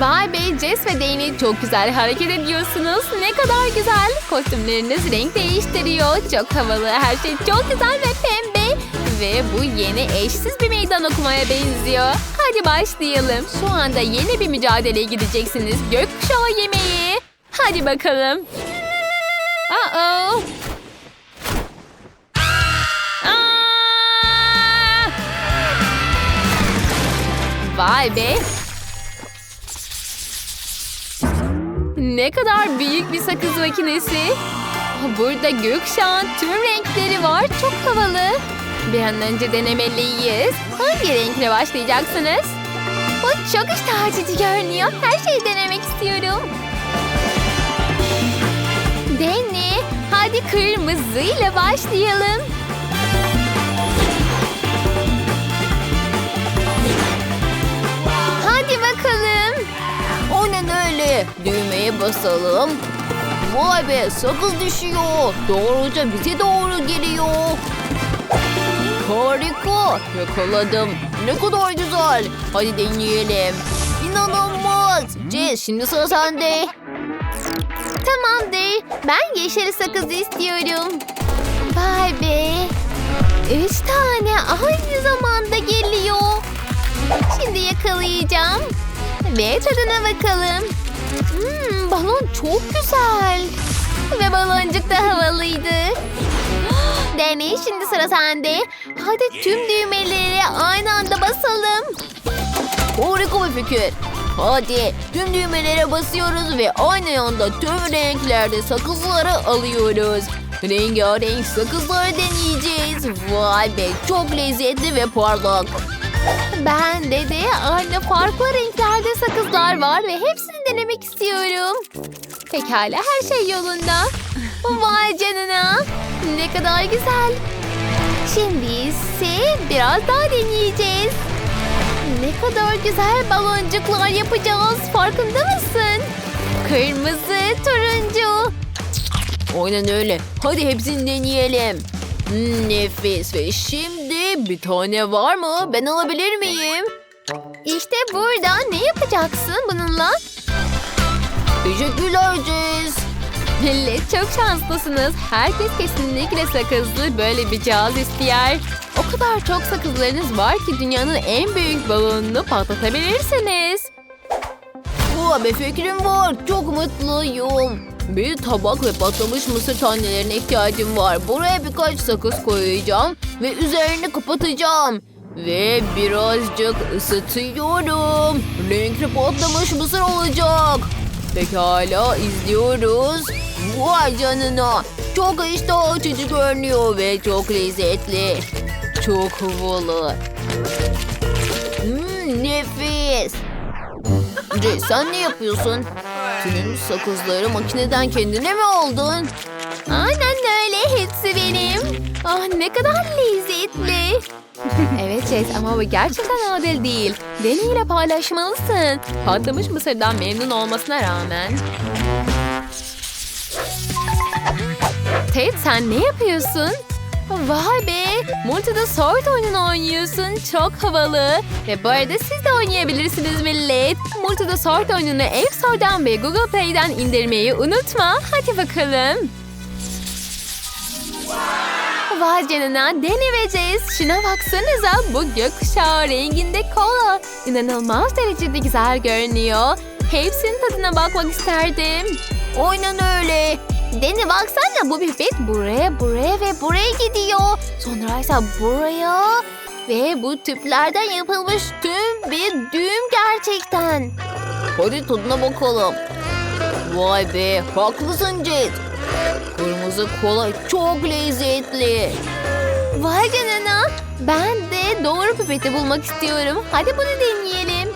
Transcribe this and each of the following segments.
Vay be Jess ve Danny çok güzel hareket ediyorsunuz. Ne kadar güzel. Kostümleriniz renk değiştiriyor. Çok havalı. Her şey çok güzel ve pembe. Ve bu yeni eşsiz bir meydan okumaya benziyor. Hadi başlayalım. Şu anda yeni bir mücadeleye gideceksiniz. Gökkuşağı yemeği. Hadi bakalım. Uh-oh. Aa! Vay be. Ne kadar büyük bir sakız makinesi. Burada gökkuşağın tüm renkleri var. Çok havalı. Bir an önce denemeliyiz. Hangi renkle başlayacaksınız? Bu çok iştah açıcı görünüyor. Her şeyi denemek istiyorum. Dene. Hadi kırmızıyla başlayalım. Basalım. Vay be sakız düşüyor. Doğruca bize doğru geliyor. Harika. Yakaladım. Ne kadar güzel. Hadi deneyelim. İnanılmaz. Jess şimdi sıra sende. Tamamdır. Ben yeşil sakız istiyorum. Vay be. Üç tane aynı zamanda geliyor. Şimdi yakalayacağım. Ve tadına bakalım. Hmm, balon çok güzel. Ve baloncuk da havalıydı. Deney şimdi sıra sende. Hadi tüm düğmeleri aynı anda basalım. Harika bir fikir. Hadi tüm düğmelere basıyoruz ve aynı anda tüm renklerde sakızları alıyoruz. Rengarenk sakızları deneyeceğiz. Vay be çok lezzetli ve parlak. Bende de aynı farklı renklerde sakızlar var ve hepsini denemek istiyorum. Pekala her şey yolunda. Vay canına. Ne kadar güzel. Şimdi ise biraz daha deneyeceğiz. Ne kadar güzel baloncuklar yapacağız. Farkında mısın? Kırmızı, turuncu. Aynen öyle. Hadi hepsini deneyelim. Hmm, nefis ve şimdi bir tane var mı? Ben alabilir miyim? İşte burada ne yapacaksın bununla? Teşekkürler Jess. Millet çok şanslısınız. Herkes kesinlikle sakızlı böyle bir cihaz ister. O kadar çok sakızlarınız var ki dünyanın en büyük balonunu patlatabilirsiniz. Bu bir fikrim var. Çok mutluyum. Bir tabak ve patlamış mısır tanelerine ihtiyacım var. Buraya birkaç sakız koyacağım ve üzerini kapatacağım. Ve birazcık ısıtıyorum. Renkli patlamış mısır olacak. Pekala izliyoruz. Vay canına. Çok iştah açıcı görünüyor ve çok lezzetli. Çok havalı. Hmm, nefis. Jay sen ne yapıyorsun? Senin sakızları makineden kendine mi aldın? Aynen öyle. Hepsi benim. Ah ne kadar lezzetli. evet Jess ama bu gerçekten adil değil. Deneyle paylaşmalısın. Patlamış mısırdan memnun olmasına rağmen. Ted sen ne yapıyorsun? Vay be! Multida Sword oyununu oynuyorsun. Çok havalı. Ve bu arada siz de oynayabilirsiniz millet. Multida Sword oyununu App Store'dan ve Google Play'den indirmeyi unutma. Hadi bakalım. Vay canına denemeyeceğiz. Şuna baksanıza bu gökkuşağı renginde kola. İnanılmaz derecede güzel görünüyor. Hepsinin tadına bakmak isterdim. Aynen öyle. Deni baksana bu pipet buraya buraya ve buraya gidiyor. Sonra ise buraya ve bu tüplerden yapılmış tüm bir düğüm gerçekten. Hadi tadına bakalım. Vay be haklısın Jet. Kırmızı kola çok lezzetli. Vay canına ben de doğru pipeti bulmak istiyorum. Hadi bunu deneyelim.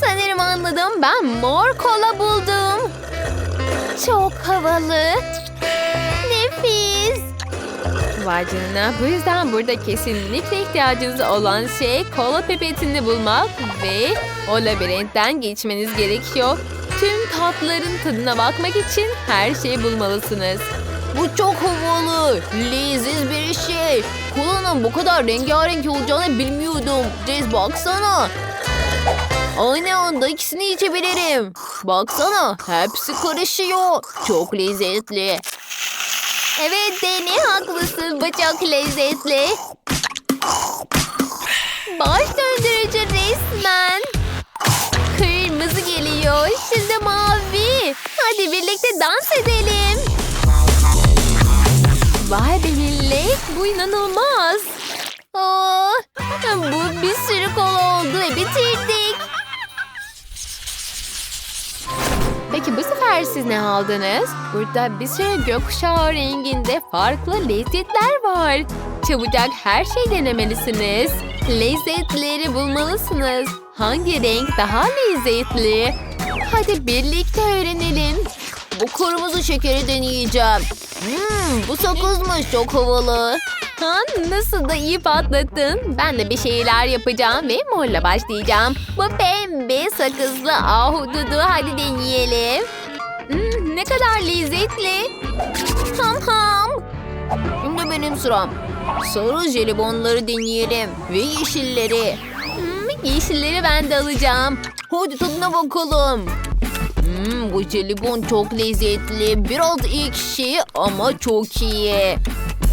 Sanırım anladım ben mor kola buldum. Çok havalı. Nefis. Vay canına. Bu yüzden burada kesinlikle ihtiyacınız olan şey kola pipetini bulmak ve o labirentten geçmeniz gerekiyor. Tüm tatların tadına bakmak için her şeyi bulmalısınız. Bu çok havalı. Leziz bir şey. Kolanın bu kadar rengarenk olacağını bilmiyordum. Jess baksana. Aynı anda ikisini içebilirim. Baksana hepsi karışıyor. Çok lezzetli. Evet Deni haklısın. Bu çok lezzetli. Baş döndürücü resmen. Kırmızı geliyor. Şimdi mavi. Hadi birlikte dans edelim. Vay be millet. Bu inanılmaz. Aa, bu bir sürü kola oldu ve bitirdik. Siz ne aldınız? Burada bir sürü gökkuşağı renginde farklı lezzetler var. Çabucak her şey denemelisiniz. Lezzetleri bulmalısınız. Hangi renk daha lezzetli? Hadi birlikte öğrenelim. Bu kırmızı şekeri deneyeceğim. Hmm, bu sakızmış çok havalı. Ha, nasıl da iyi patlattın. Ben de bir şeyler yapacağım ve morla başlayacağım. Bu pembe sakızlı ahududu. Hadi deneyelim. Lezzetli. Ham ham. Şimdi benim sıram. Sarı jelibonları deneyelim. Ve yeşilleri. Hmm, yeşilleri ben de alacağım. Hadi tadına bakalım. Hmm, bu jelibon çok lezzetli. Biraz ekşi ama çok iyi.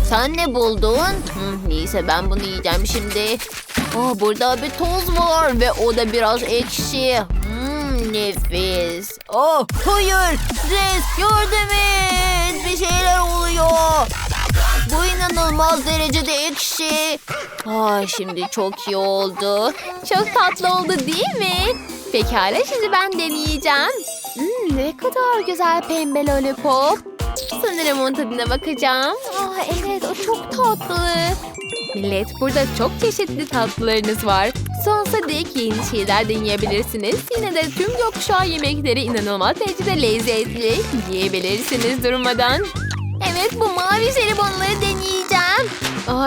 Sen ne buldun? Hmm, neyse ben bunu yiyeceğim şimdi. Aa, burada bir toz var ve o da biraz ekşi. Nefis. Oh, hayır. Res yardım. Bir şeyler oluyor. Bu inanılmaz derecede ekşi. Aa, şimdi çok iyi oldu. Çok tatlı oldu değil mi? Pekala şimdi ben deneyeceğim. Hmm, ne kadar güzel pembe lollipop. Sanırım onun tadına bakacağım. Aa, evet o çok tatlı. Millet burada çok çeşitli tatlılarınız var. Sonsuza dek yeni şeyler deneyebilirsiniz. Yine de tüm gökkuşağı yemekleri inanılmaz derecede lezzetli. Yiyebilirsiniz durmadan. Evet bu mavi jelibonları deneyeceğim.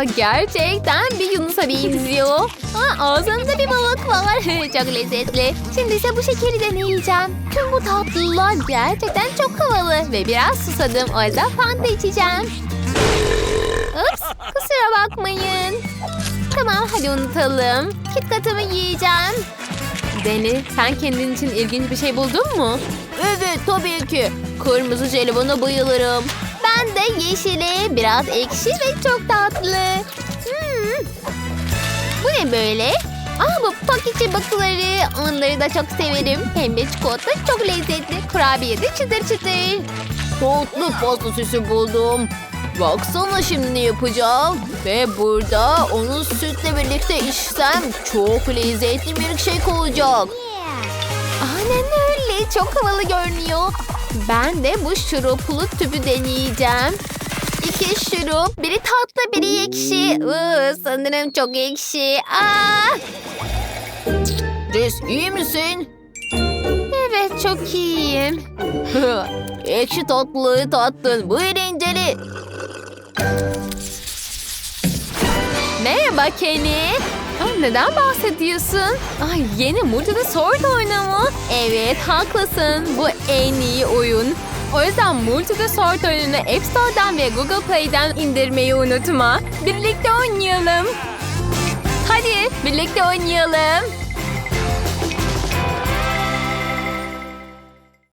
Gerçekten bir Yunus'a benziyor. Aa, ağzımda bir balık var. çok lezzetli. Şimdi ise bu şekeri deneyeceğim. Tüm bu tatlılar gerçekten çok havalı. Ve biraz susadım. O yüzden fanta içeceğim. Ups kusura bakmayın. Tamam hadi unutalım. KitKat'ımı yiyeceğim. Deni sen kendin için ilginç bir şey buldun mu? Evet tabii ki. Kırmızı jelibona bayılırım. Ben de yeşili, biraz ekşi ve çok tatlı. Hmm. Bu ne böyle? Aa bu pakiçi bakıları. Onları da çok severim. Pembe çikolata çok lezzetli. Kurabiye de çıtır çıtır. Tatlı pasta süsü buldum. Baksana şimdi ne yapacağım. Ve burada onu sütle birlikte içsem çok lezzetli bir şey olacak. Aynen öyle. Çok havalı görünüyor. Ben de bu şuruplu tüpü deneyeceğim. İki şurup. Biri tatlı, biri ekşi. Iı, sanırım çok ekşi. Aa! Jess iyi misin? Evet çok iyiyim. Ekşi tatlıyı tattın. Bu eğlenceli. Merhaba Kenny. Neden bahsediyorsun? Ay yeni Multi'de Sword oyunu mu? Evet haklısın. Bu en iyi oyun. O yüzden Multi'de Sword oyununu App Store'dan ve Google Play'den indirmeyi unutma. Birlikte oynayalım. Hadi birlikte oynayalım.